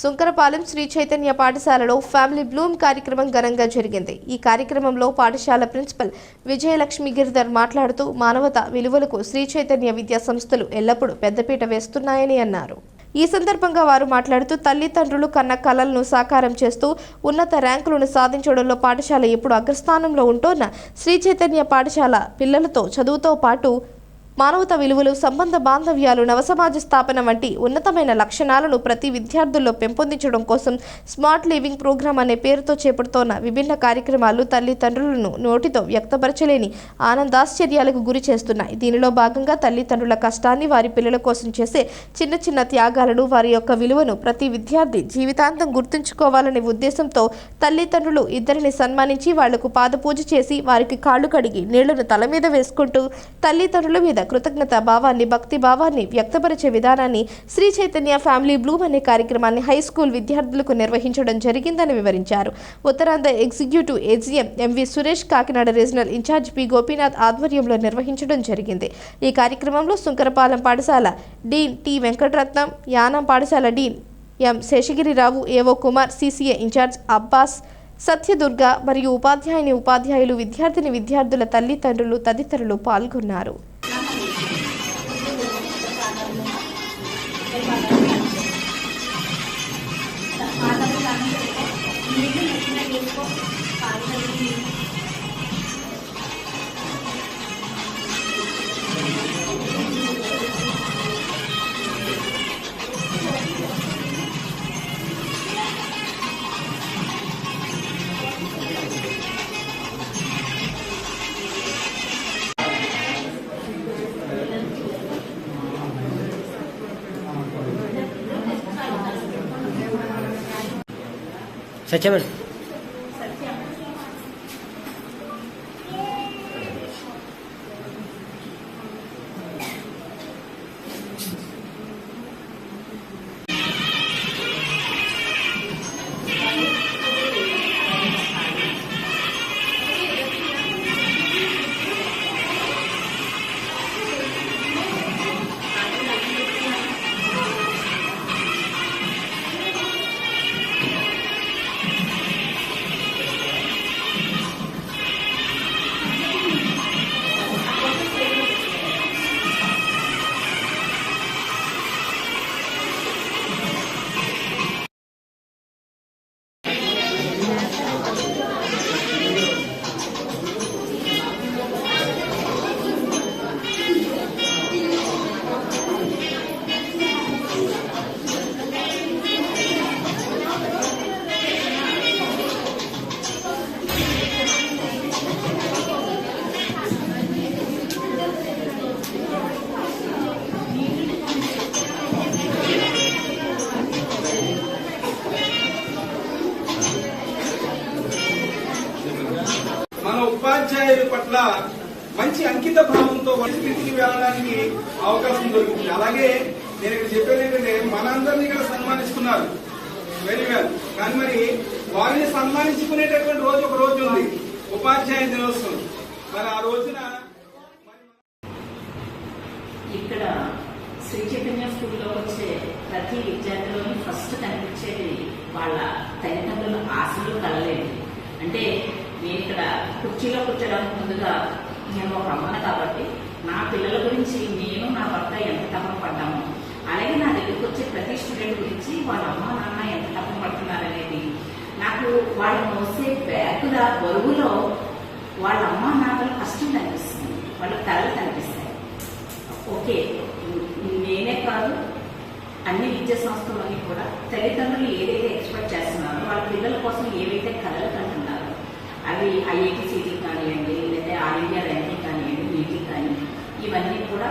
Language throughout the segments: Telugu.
సుంకరపాలెం శ్రీ చైతన్య పాఠశాలలో ఫ్యామిలీ బ్లూమ్ కార్యక్రమం ఘనంగా జరిగింది. ఈ కార్యక్రమంలో పాఠశాల ప్రిన్సిపల్ విజయలక్ష్మి గిరిధర్ మాట్లాడుతూ మానవత విలువలకు శ్రీ చైతన్య విద్యా సంస్థలు ఎల్లప్పుడూ పెద్దపీట వేస్తున్నాయని అన్నారు. ఈ సందర్భంగా వారు మాట్లాడుతూ తల్లిదండ్రులు కన్న కలలను సాకారం చేస్తూ ఉన్నత ర్యాంకులను సాధించడంలో పాఠశాల ఎప్పుడు అగ్రస్థానంలో ఉంటోన్న శ్రీ చైతన్య పాఠశాల పిల్లలతో చదువుతో పాటు మానవత విలువలు సంబంధ బాంధవ్యాలు నవసమాజ స్థాపన వంటి ఉన్నతమైన లక్షణాలను ప్రతి విద్యార్థుల్లో పెంపొందించడం కోసం స్మార్ట్ లివింగ్ ప్రోగ్రాం అనే పేరుతో చేపడుతోన్న విభిన్న కార్యక్రమాలు తల్లిదండ్రులను నోటితో వ్యక్తపరచలేని ఆనందాశ్చర్యాలకు గురి చేస్తున్నాయి. దీనిలో భాగంగా తల్లిదండ్రుల కష్టాన్ని వారి పిల్లల కోసం చేసే చిన్న చిన్న త్యాగాలను వారి యొక్క విలువను ప్రతి విద్యార్థి జీవితాంతం గుర్తుంచుకోవాలనే ఉద్దేశంతో తల్లిదండ్రులు ఇద్దరిని సన్మానించి వాళ్ళకు పాదపూజ చేసి వారికి కాళ్ళు కడిగి నీళ్ళను తల మీద వేసుకుంటూ తల్లిదండ్రుల మీద కృతజ్ఞత భావాన్ని భక్తి భావాన్ని వ్యక్తపరిచే విధానాన్ని శ్రీ చైతన్య ఫ్యామిలీ బ్లూమ్ అనే కార్యక్రమాన్ని హై స్కూల్ విద్యార్థులకు నిర్వహించడం జరిగిందని వివరించారు. Uttarandhra executive AGM M V Suresh Kakinada regional incharge P Gopinath ఆధ్వర్యంలో నిర్వహించడం జరిగింది. ఈ కార్యక్రమంలో సుంకరపాలెం పాఠశాల డీన్ టి వెంకటరత్నం యానం పాఠశాల dean M Seshagirirao AO Kumar CCA incharge Abbas Satyadurga మరియు ఉపాధ్యాయుని ఉపాధ్యాయులు విద్యార్థిని విద్యార్థుల తల్లిదండ్రులు తదితరులు పాల్గొన్నారు. पानी में మన పట్ల మంచి అంకిత భావంతో వాళ్ళ వెళ్ళడానికి అవకాశం దొరుకుతుంది అలాగే నేను ఇక్కడ చెప్పేది ఏంటంటే మనందరినీ ఇక్కడ సన్మానిస్తున్నారు. వెరీ వెల్ కానీ మరి వారిని సన్మానించుకునేటటువంటి రోజు ఒక రోజు ఉంది. ఉపాధ్యాయ దినోత్సవం. మరి ఆ రోజున ఇక్కడ శ్రీ చైతన్య స్కూల్లో వచ్చే ప్రతి విద్యార్థిలోని ఫస్ట్ కనిపించేది వాళ్ళ తల్లిదండ్రుల ఆశలు కలలేదు కుర్చీలో కూర్చోడానికి ముందుగా నేను ఒక అమ్మను కాబట్టి నా పిల్లల గురించి నేను నా భర్త ఎంత తపన పడ్డాము అలాగే నా దగ్గరికి వచ్చే ప్రతి స్టూడెంట్ గురించి వాళ్ళ అమ్మ నాన్న ఎంత తపన పడుతున్నారనేది. నాకు వాళ్ళు మోసే బ్యాగుల బరువులో వాళ్ళ అమ్మ నాన్నలు కష్టం కనిపిస్తుంది. వాళ్ళ తలలు కనిపిస్తాయి. ఓకే నేనే కాదు అన్ని విద్యా సంస్థలన్నీ కూడా తల్లిదండ్రులు ఏదైతే ఎక్స్పెక్ట్ చేస్తున్నారో వాళ్ళ పిల్లల కోసం ఏవైతే కలలు కంటే అవి ఐఐటి సిటీ కానివ్వండి లేదా ఆల్ ఇండియా ర్యాంకింగ్ కానివ్వండి నీటి కానీ ఇవన్నీ కూడా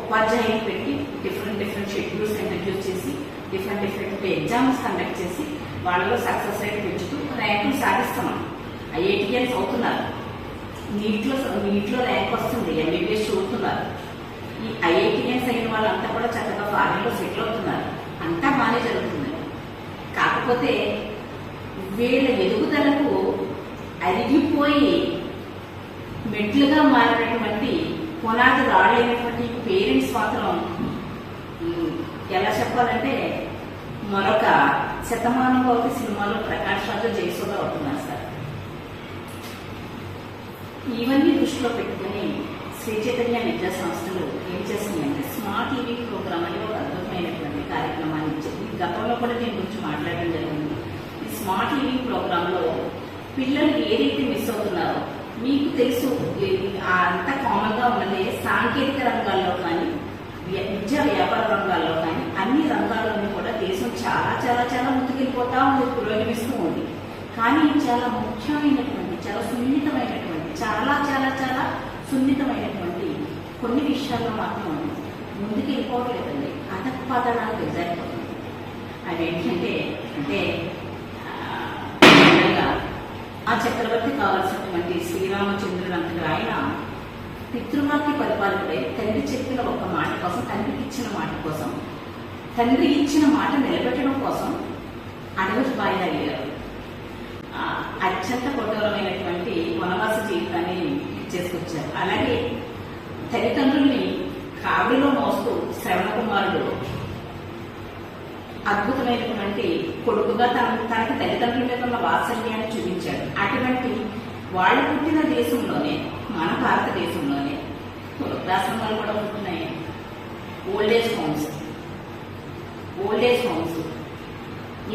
ఉపాధ్యాయులు పెట్టి డిఫరెంట్ డిఫరెంట్ షెడ్యూల్స్ ఇంట్రడ్యూస్ చేసి డిఫరెంట్ డిఫరెంట్ ఎగ్జామ్స్ కండక్ట్ చేసి వాళ్ళలో సక్సెస్ రేట్ పెంచుతూ ర్యాంకులు సాధిస్తున్నాం. ఐఐటిఎన్స్ అవుతున్నారు నీట్లో నీట్లో ర్యాంక్ వస్తుంది ఎంబీబీఎస్ చూస్తున్నారు ఈ ఐఐటిఎన్స్ అయిన వాళ్ళంతా కూడా చక్కగా ఫారెన్లో సెటిల్ అవుతున్నారు. అంతా బాగానే జరుగుతుంది. కాకపోతే వీళ్ళ ఎదుగుదలకు అరిగిపోయి మెట్లుగా మారినటువంటి పునాది రాళ్ళైనటువంటి పేరెంట్స్ మాత్రం ఎలా చెప్పాలంటే మరొక శతమానంలో సినిమాలో ప్రకాష్ రాజు జయసుధ అవుతున్నారు సార్. ఇవన్నీ దృష్టిలో పెట్టుకుని శ్రీ చైతన్య విద్యా సంస్థలు ఏం చేస్తున్నాయంటే స్మార్ట్ టీవీ ప్రోగ్రామ్ అని ఒక అద్భుతమైనటువంటి కార్యక్రమాన్ని ఇచ్చింది. గతంలో కూడా దీని గురించి మాట్లాడడం జరిగింది. ఈ స్మార్ట్ టీవీ ప్రోగ్రాంలో పిల్లలు ఏదైతే మిస్ అవుతున్నారో మీకు తెలుసు ఆ అంత కామన్గా ఉన్నదే సాంకేతిక రంగాల్లో కానీ విద్యా వ్యాపార రంగాల్లో కానీ అన్ని రంగాల్లోనూ కూడా దేశం చాలా చాలా చాలా ముందుకెళ్ళిపోతా ఉంది పురోగమిస్తూ ఉంది. కానీ చాలా ముఖ్యమైనటువంటి చాలా సున్నితమైనటువంటి చాలా చాలా చాలా సున్నితమైనటువంటి కొన్ని విషయాల్లో మాత్రం ముందుకు వెళ్ళిపోవట్లేదండి అధపతనాలకు ఎగ్జాక్ట్ అవి ఏంటంటే అంటే ఆ చక్రవర్తి కావాల్సినటువంటి శ్రీరామచంద్రుడు అంతటి ఆయన పితృవాక్య పరిపాలకుడే. తండ్రి చెప్పిన ఒక మాట కోసం తండ్రికి ఇచ్చిన మాట కోసం తండ్రి ఇచ్చిన మాట నిలబెట్టడం కోసం అడవి బాయిదా అయ్యారు ఆ, అత్యంత కఠోరమైనటువంటి వనవాస జీవితాన్ని చేసుకొచ్చారు అలాగే తల్లిదండ్రుల్ని కావిలో మోస్తూ శ్రవణ కుమారుడు అద్భుతమైనటువంటి కొడుకుగా తన తనకి తల్లిదండ్రుల మీద ఉన్న వాత్సల్యాన్ని చూపించాడు. అటువంటి వాళ్ళు పుట్టిన దేశంలోనే మన భారతదేశంలోనే వృద్ధాశ్రమాలు కూడా ఉంటున్నాయి. Old age homes old age homes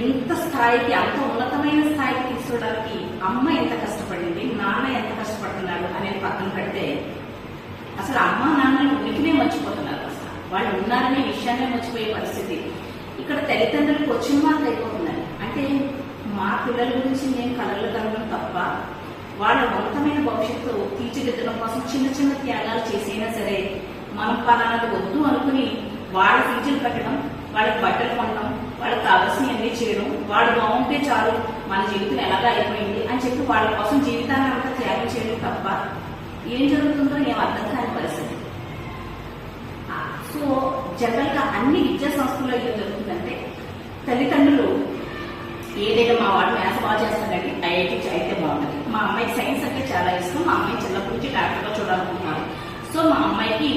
ఇంత స్థాయికి అంత ఉన్నతమైన స్థాయికి తీసుకోవడానికి అమ్మ ఎంత కష్టపడింది నాన్న ఎంత కష్టపడుతున్నారు అనేది పక్కన పెడితే అసలు అమ్మ నాన్నలు ఉనికినే మర్చిపోతున్నారు అసలు. వాళ్ళు ఉన్నారనే విషయాన్ని మర్చిపోయే పరిస్థితి. ఇక్కడ తల్లిదండ్రులకు వచ్చిన మాట అయిపోతున్నాయి అంటే మా పిల్లల గురించి నేను కలలు కలగడం తప్ప వాళ్ళ ఉన్నతమైన భవిష్యత్తు తీర్చిదిద్దడం కోసం చిన్న చిన్న త్యాగాలు చేసైనా సరే మనం పలానాది వద్దు అనుకుని వాళ్ళ ఫీజులు కట్టడం వాళ్ళకి బట్టలు కొనడం వాళ్ళకి కావాల్సినవన్నీ చేయడం వాళ్ళు బాగుంటే చాలు మన జీవితం ఎలాగా అయిపోయింది అని చెప్పి వాళ్ళ కోసం జీవితాన్ని అంతా త్యాగం చేయడం తప్ప ఏం జరుగుతుందో ఏం అర్థం కాని పరిస్థితి. సో జనరల్గా అన్ని విద్యా సంస్థల్లో ఏం జరుగుతుందంటే తల్లిదండ్రులు ఏదైనా మా వాడు మ్యాథ్స్ బాగా చేస్తాడండి ఐఐటి అయితే బాగుంటుంది. మా అమ్మాయికి సైన్స్ అంటే చాలా ఇష్టం. మా అమ్మాయి చిన్నప్పటి నుంచి డాక్టర్గా చూడాలనుకుంటున్నారు. సో మా అమ్మాయికి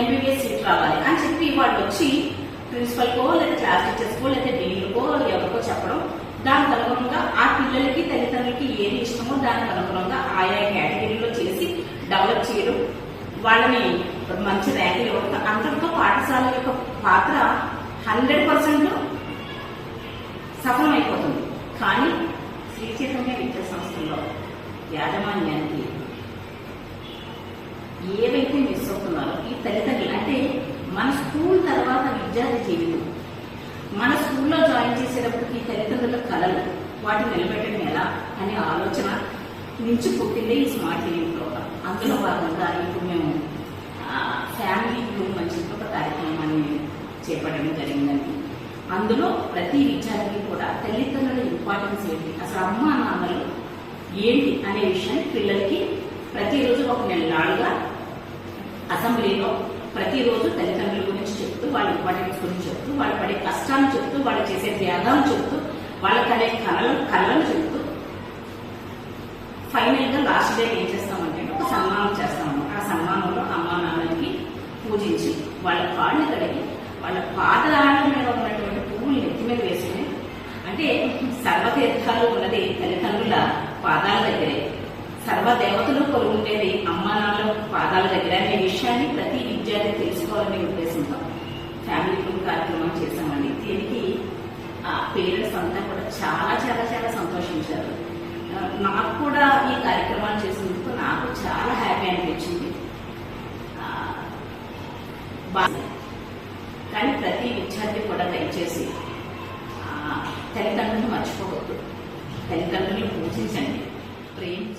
ఎంబీబీఎస్ సీట్ రావాలి అని చెప్పి వాళ్ళు వచ్చి ప్రిన్సిపల్కో లేదా క్లాస్ టీచర్స్కో లేదా డీన్కో ఎవరికో చెప్పడం. దానికి అనుగుణంగా ఆ పిల్లలకి తల్లిదండ్రులకి ఏది ఇష్టమో దానికి అనుగుణంగా ఆయా కేటగిరీలో చేసి డెవలప్ చేయడం. వాళ్ళని మంచి ర్యాంకులు ఇవ్వడం అందరితో పాఠశాల యొక్క పాత్ర హండ్రెడ్ పర్సెంట్ సఫలమైపోతుంది. కానీ శ్రీ చైతన్య విద్యా సంస్థల్లో యాజమాన్యానికి ఏవైతే మిస్ అవుతున్నారో ఈ తల్లిదండ్రులు అంటే మన స్కూల్ తర్వాత విద్యార్థి జీవితం మన స్కూల్లో జాయిన్ చేసేటప్పటికి ఈ తల్లిదండ్రుల కళలు వాటిని నిలబెట్టడం ఎలా అనే ఆలోచన నుంచి పుట్టిందే ఈ స్మార్ట్ టీవీ ప్రోగ్రామ్. అందులో భాగంగా ఇప్పుడు మేము ఫ్యామిలీ గ్రూప్ మంచి ఒక కార్యక్రమాన్ని చేపట్టడం జరిగిందండి. అందులో ప్రతి విద్యార్థి కూడా తల్లిదండ్రుల ఇంపార్టెన్స్ ఏంటి? అసలు అమ్మ నాన్నలు ఏంటి అనే విషయాన్ని పిల్లలకి ప్రతిరోజు ఒక నెల నాడుగా అసెంబ్లీలో ప్రతిరోజు తల్లిదండ్రుల గురించి చెప్తూ వాళ్ళ ఇంపార్టెన్స్ గురించి చెప్తూ వాళ్ళు పడే కష్టాలు చెప్తూ వాళ్ళు చేసే త్యాగాలు చెప్తూ వాళ్ళ కనే కళలు కళలు చెప్తూ ఫైనల్గా లాస్ట్ డే ఏం చేస్తామంటే ఒక సన్మానం చేస్తాము ఆ సన్మానంలో అమ్మా నాన్నలకి పూజించి వాళ్ళ కాళ్ళు కడిగి వాళ్ళ పాదరాళ్ళ మీద ఉన్నటువంటి పువ్వులు నెత్తి మీద వేసుకుని అంటే సర్వతీర్థాలు ఉన్నది తల్లిదండ్రుల పాదాల దగ్గరే. సర్వదేవతలు కొలుగుండేది ఉండేది పాదాల దగ్గర అనే విషయాన్ని ప్రతి విద్యార్థి తెలుసుకోవాలనే ఉద్దేశంతో ఫ్యామిలీ గ్రూప్ కార్యక్రమం చేశామండి. దీనికి ఆ పేరెంట్స్ అంతా కూడా చాలా చాలా చాలా సంతోషించారు. నాకు కూడా ఈ కార్యక్రమాలు చేసినందుకు నాకు చాలా హ్యాపీ అనిపించింది. ఆ,